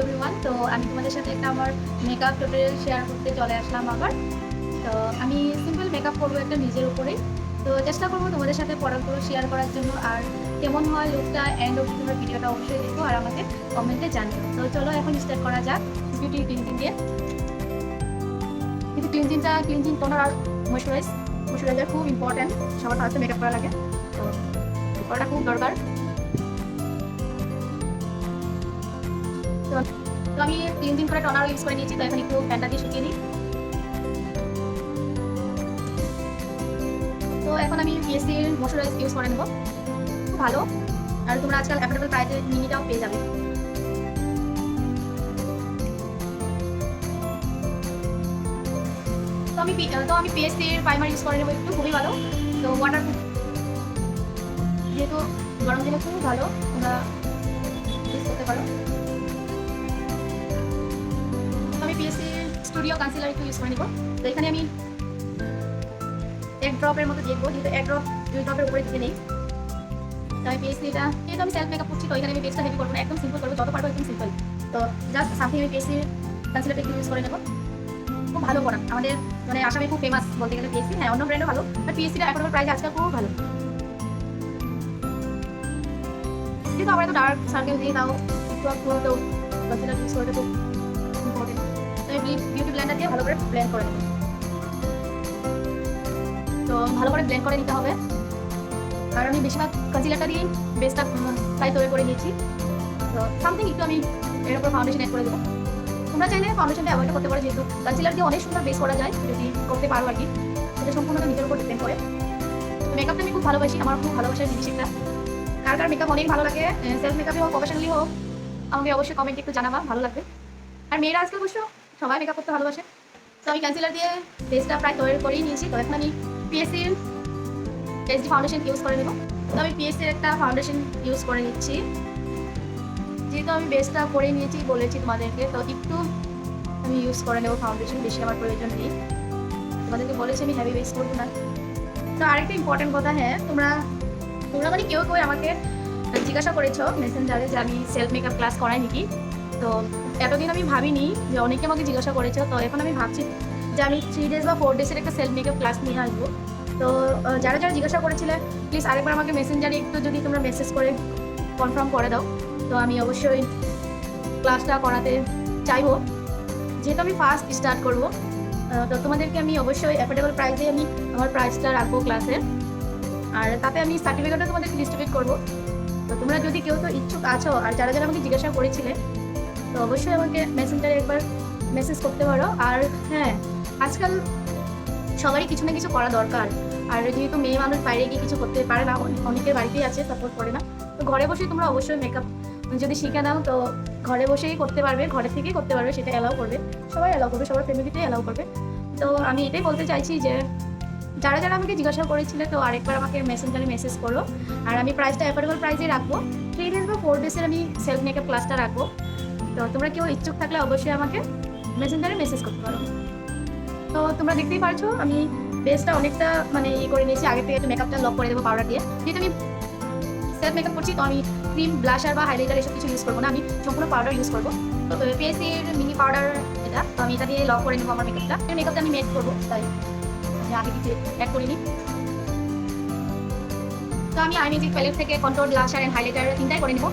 Everyone তো আমি তোমাদের সাথে একটা আমার মেকআপ টিউটোরিয়াল শেয়ার করতে চলে আসলাম আবার। তো আমি সিম্পল মেকআপ করব একটা নিজের উপরেই তো চেষ্টা করব তোমাদের সাথে প্রোডাক্টগুলো শেয়ার করার জন্য। আর কেমন হয় লুকটা এন্ড অবধি তোমরা ভিডিওটা অবশ্যই দেখো আর আমাকে কমেন্টে জানিও। তো চলো এখন স্টার্ট করা যাক বিউটি ক্লিনজিং দিয়ে কিন্তু ক্লিনজিংটা ক্লিনজিং টোনার আর ময়শ্চারাইজ ময়শ্চারাইজার খুব ইম্পর্ট্যান্ট সবার ফার্স্টে মেকআপ করা লাগে। তো করাটা খুব দরকার। তো আমি তিন দিন করে টনার ইউজ করে নিয়েছি, তো এখন একটু প্যানটা দিয়ে শুকিয়ে নিই। তো এখন আমি পিএসসির ময়শ্চারাইজ ইউজ করে নেব। খুব ভালো। আর তোমরা আজকাল অ্যাফোর্ডেবল প্রাইসে মিনিটাও পেয়ে যাবে। তো আমি তো আমি পিএসসির প্রাইমার ইউজ করে নেব একটু, খুবই ভালো। তো ওয়াটার যেহেতু গরম দিনে খুব ভালো, তোমরা ইউজ করতে পারো। স্টুডিও কনসিলার একটু ইউজ করে নিব। তো এখানে আমি এক ড্রপের মতো দেখব যেহেতু এক ড্রপ দুই ড্রপের উপরে দিতে নেই। তো আমি পিএসসি এটা, যেহেতু আমি সেলফ মেকআপ করছি, তো এখানে আমি পেজটা হেভি করব না, একদম সিম্পল করব, যত পারব একদম সিম্পল তো জাস্ট সামথিং আমি পিএসসি কনসিলারটা একটু ইউজ করে নেব। খুব ভালো প্রোডাক্ট আমাদের মানে আসামে খুব ফেমাস বলতে গেলে পিএসসি হ্যাঁ অন্য ব্র্যান্ডও ভালো বাট পিএসসিটা এখনও প্রাইস আজকাল খুব ভালো। যেহেতু আমরা তো ডার্ক সার্কেল দিয়ে তাও একটু একটু তো কনসিলার ইউজ করে ইম্পর্টেন্ট এই বিউটি ব্লেন্ডার দিয়ে ভালো করে ব্লেন্ড করে নেব। তো ভালো করে ব্লেন্ড করে নিতে হবে। আর আমি বেশিরভাগ কনসিলারটা দিয়ে বেসটা প্রায় তৈরি করে নিয়েছি। তো সামথিং একটু আমি এর উপর ফাউন্ডেশন অ্যাড করে দেবো। তোমরা চাইলে ফাউন্ডেশনটা অ্যাভয়েড করতে পারো যেহেতু কনসিলার দিয়ে অনেক সুন্দর বেস করা যায়, যদি করতে পারো আর কি। সেটা সম্পূর্ণটা নিজের উপর ডিপেন্ড করে। মেকআপটা আমি খুব ভালোবাসি, আমার খুব ভালোবাসার জিনিস একটা কার কার মেকআপ অনেক ভালো লাগে সেলফ মেকআপই হোক প্রফেশনালি হোক, আমাকে অবশ্যই কমেন্টে একটু জানাবা, ভালো লাগবে। আর মেয়েরা আজকাল অবশ্য সবাই মেকআপ করতে ভালোবাসে। তো আমি কনসিলার দিয়ে বেসটা প্রায় তৈরি করেই নিয়েছি। তো এখন আমি পিএসসির এইচডি ফাউন্ডেশন ইউজ করে নেব। তো আমি পিএসসির একটা ফাউন্ডেশন ইউজ করে নিচ্ছি। যেহেতু আমি বেসটা করে নিয়েছি বলেছি তোমাদেরকে, তো একটু আমি ইউজ করে নেব ফাউন্ডেশন বেশি আমার প্রয়োজন নেই। তোমাদেরকে বলেছি আমি হ্যাভি বেস করব না। তো আরেকটা ইম্পর্টেন্ট কথা হ্যাঁ তোমরা তোমরা মানে কেউ কেউ আমাকে জিজ্ঞাসা করেছ মেসেঞ্জারে যে আমি সেলফ মেকআপ ক্লাস করাই নাকি তো এতদিন আমি ভাবিনি যে অনেকে আমাকে জিজ্ঞাসা করেছ। তো এখন আমি ভাবছি যে আমি থ্রি ডেজ বা ফোর ডেজের একটা সেলফ মেকআপ ক্লাস নিয়ে আসব। তো যারা যারা জিজ্ঞাসা করেছিলে প্লিজ আরেকবার আমাকে মেসেঞ্জারে একটু যদি তোমরা মেসেজ করে কনফার্ম করে দাও। তো আমি অবশ্যই ক্লাসটা করাতে চাইব। যেহেতু আমি ফার্স্ট স্টার্ট করব তো তোমাদেরকে আমি অবশ্যই অ্যাফোর্ডেবল প্রাইসে আমি আমার প্রাইসটা রাখব ক্লাসের আর তাতে আমি সার্টিফিকেটও তোমাদেরকে ডিস্ট্রিবিউট করব। তো তোমরা যদি কেউ তো ইচ্ছুক আছো, আর যারা যারা আমাকে জিজ্ঞাসা করেছিলে তো অবশ্যই আমাকে মেসেঞ্জারে একবার মেসেজ করতে পারো। আর হ্যাঁ আজকাল সবারই কিছু না কিছু করা দরকার। আর যেহেতু মেয়ে মানুষ বাইরে গিয়ে কিছু করতে পারে না অনে- অনেকের বাড়িতেই আছে সাপোর্ট করে না। তো ঘরে বসেই তোমরা অবশ্যই মেকআপ যদি শিখে নাও, তো ঘরে বসেই করতে পারবে, ঘরে থেকেই করতে পারবে, সেটা অ্যালাউ করবে। সবাই অ্যালাউ করবে, সবার ফ্যামিলিতেই অ্যালাউ করবে। তো আমি এটাই বলতে চাইছি যে, যারা যারা আমাকে জিজ্ঞাসা করেছিলে, তো আরেকবার আমাকে মেসেঞ্জারে মেসেজ করো। আর আমি প্রাইসটা অ্যাফোর্ডেবল প্রাইসে রাখব। থ্রি ডেজ বা ফোর ডেজের আমি সেলফ মেকআপ ক্লাসটা রাখব। তো তোমরা কেউ ইচ্ছুক থাকলে অবশ্যই আমাকে মেসেঞ্জারে মেসেজ করতে পারো। তো তোমরা দেখতেই পারছ, আমি বেসটা অনেকটা মানে ই করে নিয়েছি। আগে থেকে একটু মেকআপটা লক করে দেবো পাউডার দিয়ে। যেহেতু আমি সেলফ মেকআপ করছি, তো আমি ক্রিম ব্লাশার বা হাইলাইটার এসব কিছু ইউজ করব না। আমি সম্পূর্ণ পাউডার ইউজ করব। তো পিএসসির মিনি পাউডার এটা, তো আমি এটা দিয়ে লক করে নেব আমার মেকআপটা মেকআপটা আমি মেড করব, তাই। আমি আগে কিছু অ্যাড করিনি। তো আমি আই প্যালেট থেকে কন্ট্রোল ব্লাশার অ্যান্ড হাইলাইটার তিনটাই করে নেব।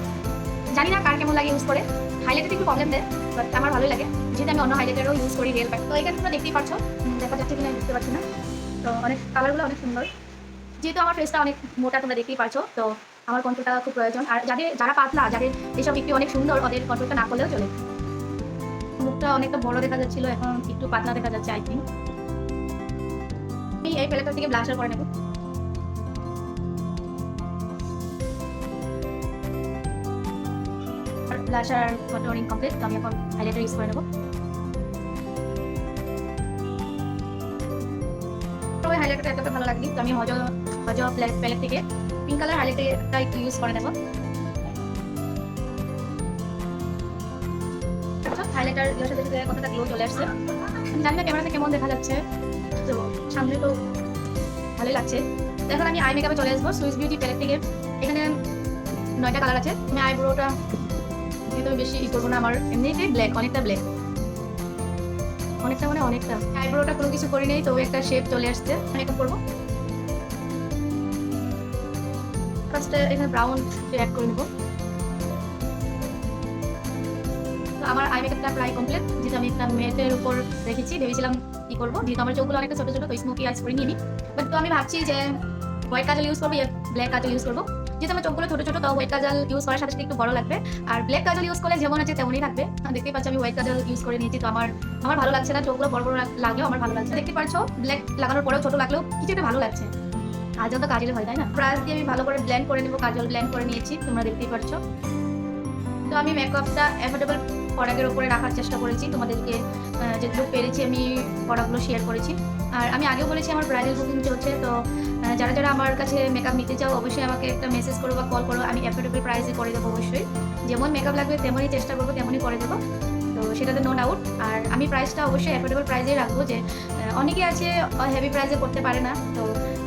জানি না কার কেমন লাগে ইউজ করে। হাইলাইটার একটু প্রবলেম দেয় বাট আমার ভালোই লাগে। যেহেতু আমি অন্য হাইলাইটারও ইউজ করি রিয়েল প্যাক তো এখানে তোমরা দেখতেই পাচ্ছ দেখা যাচ্ছে কিনা, বুঝতে পারছি না। তো অনেক কালারগুলো অনেক সুন্দর। যেহেতু আমার ফেসটা অনেক মোটা, তোমরা দেখতেই পারছ, তো আমার কন্ট্রোলটা খুব প্রয়োজন। আর যাদের, যারা পাতলা, যাদের এইসব একটু অনেক সুন্দর, ওদের কন্ট্রোলটা না করলেও চলে। মুখটা অনেকটা বড় দেখা যাচ্ছিল, এখন একটু পাতলা দেখা যাচ্ছে আই থিঙ্ক আমি এই প্যালেটটা থেকে ব্লাশার করে নেব। ব্লাশার কন্ট্রোলিং কমপ্লিট তো আমি এখন হাইলাইটার ইউজ করে নেব। ওই হাইলাইটারটা এতটা ভালো লাগলি তো আমি হজ হজ প্যালেট থেকে পিঙ্ক কালার হাইলাইটারটা একটু ইউজ করে নেব। হাইলাইটার এর সাথে সাথে কতটা গ্লো চলে আসছে? জানি না ক্যামেরাতে কেমন দেখা যাচ্ছে। তো সামনে তো ভালোই লাগছে। এখন আমি আই মেকআপে চলে আসব। সুইস বিউটি প্যালেট থেকে। এখানে নয়টা কালার আছে। আমি আইব্রোটা যেহেতু আমি বেশি ই করব না, আমার এমনিতেই ব্ল্যাক অনেকটা ব্ল্যাক অনেকটা মানে অনেকটা। আইব্রোটা কোনো কিছু করি নেই একটা শেপ চলে আসছে মেকআপ করব। ফার্স্টে এখানে ব্রাউন অ্যাড করে আমার আই মেকআপটা প্রায় কমপ্লিট যেটা আমি একটা উপর রেখেছি, ভেবেছিলাম কি করব, যেহেতু আমার চোখগুলো অনেকটা ছোটো ছোটো, তো স্মোকি আইস করে নিয়ে বাট তো আমি ভাবছি যে হোয়াইট কাজল ইউজ করব ব্ল্যাক কাজল ইউজ করব। যেহেতু আমার চোখগুলো ছোটো ছোটো তাও হোয়াইট কাজল ইউজ করার সাথে সাথে একটু বড় লাগবে। আর ব্ল্যাক কাজল ইউজ করলে যেমন আছে তেমনই লাগবে দেখতে দেখতেই পাচ্ছ আমি হোয়াইট কাজল ইউজ করে নিয়েছি, তো আমার আমার ভালো লাগছে না, চোখগুলো বড় বড় লাগ- লাগলেও আমার ভালো লাগছে। দেখতে পাচ্ছ ব্ল্যাক লাগানোর পরেও ছোটো লাগলেও কিছু একটা ভালো লাগছে। কাজল তো কাজলে হয়, তাই না? ব্রাশ দিয়ে আমি ভালো করে ব্ল্যান্ড করে নেব, কাজল ব্ল্যান্ড করে নিয়েছি, তোমরা দেখতেই পাচ্ছ তো আমি মেকআপটা অ্যাফোর্ডেবল প্রোডাক্টের উপরে রাখার চেষ্টা করেছি, তোমাদেরকে যেগুলো পেরেছি আমি প্রোডাক্টগুলো শেয়ার করেছি। আর আমি আগেও বলেছি আমার ব্রাইডাল বুকিং চলছে তো যারা যারা আমার কাছে মেকআপ নিতে চাও, অবশ্যই আমাকে একটা মেসেজ করো বা কল করো, আমি অ্যাফোর্ডেবল প্রাইসে করে দেবো অবশ্যই। যেমন মেকআপ লাগবে, তেমনই চেষ্টা করব, তেমনই করে দেবো। তো, সেটাতে নো ডাউট আর আমি প্রাইসটা অবশ্যই অ্যাফোর্ডেবল প্রাইসেই রাখব যে অনেকে আছে হেভি প্রাইসে করতে পারে না। তো,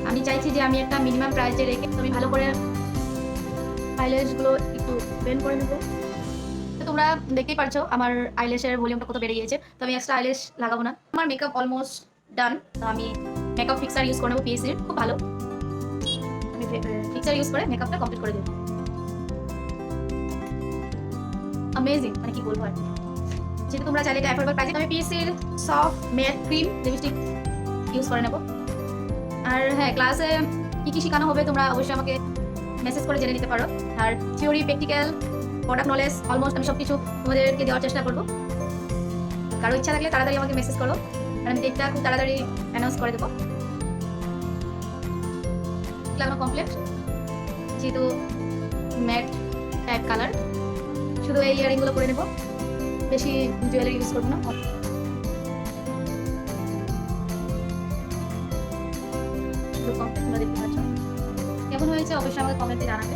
আমি চাইছি যে আমি একটা মিনিমাম প্রাইসে রেখে, আমি ভালো করে আইল্যাশগুলো একটু বেন্ড করে নেব। তোমরা দেখতেই পারছ, আমার আইল্যাশের ভলিউমটা কত বেড়ে গিয়েছে, তো আমি এক্সট্রা আইল্যাশ লাগাবো না। আমার মেকআপ অলমোস্ট ডান তো আমি মেকআপ ফিক্সার ইউজ করে নেব পিএসির খুব ভালো। ফিক্সার ইউজ করে মেকআপটা কমপ্লিট করে দেবো। অ্যামেজিং মানে কি বলব আর। যেহেতু তোমরা চাইলে এটা অ্যাফোর্ডেবল প্রাইসে আমি পিএসির soft matte cream lipstick use করে নেব। আর হ্যাঁ ক্লাসে কী কী শেখানো হবে তোমরা অবশ্যই আমাকে মেসেজ করে জেনে নিতে পারো। আর theory practical product knowledge almost আমি সব কিছু তোমাদেরকে দেওয়ার চেষ্টা করব। কারও ইচ্ছা থাকলে তাড়াতাড়ি আমাকে মেসেজ করো আমি ডেটটা খুব তাড়াতাড়ি অ্যানাউন্স করে দেবো। লাগানো কমপ্লিট যেহেতু ম্যাট টাইপ কালার শুধু এই ইয়ারিংগুলো করে নেব। বেশি জুয়েলারি ইউজ করব না। কেমন হয়েছে? অবশ্যই আমাকে কমেন্টে জানাবে।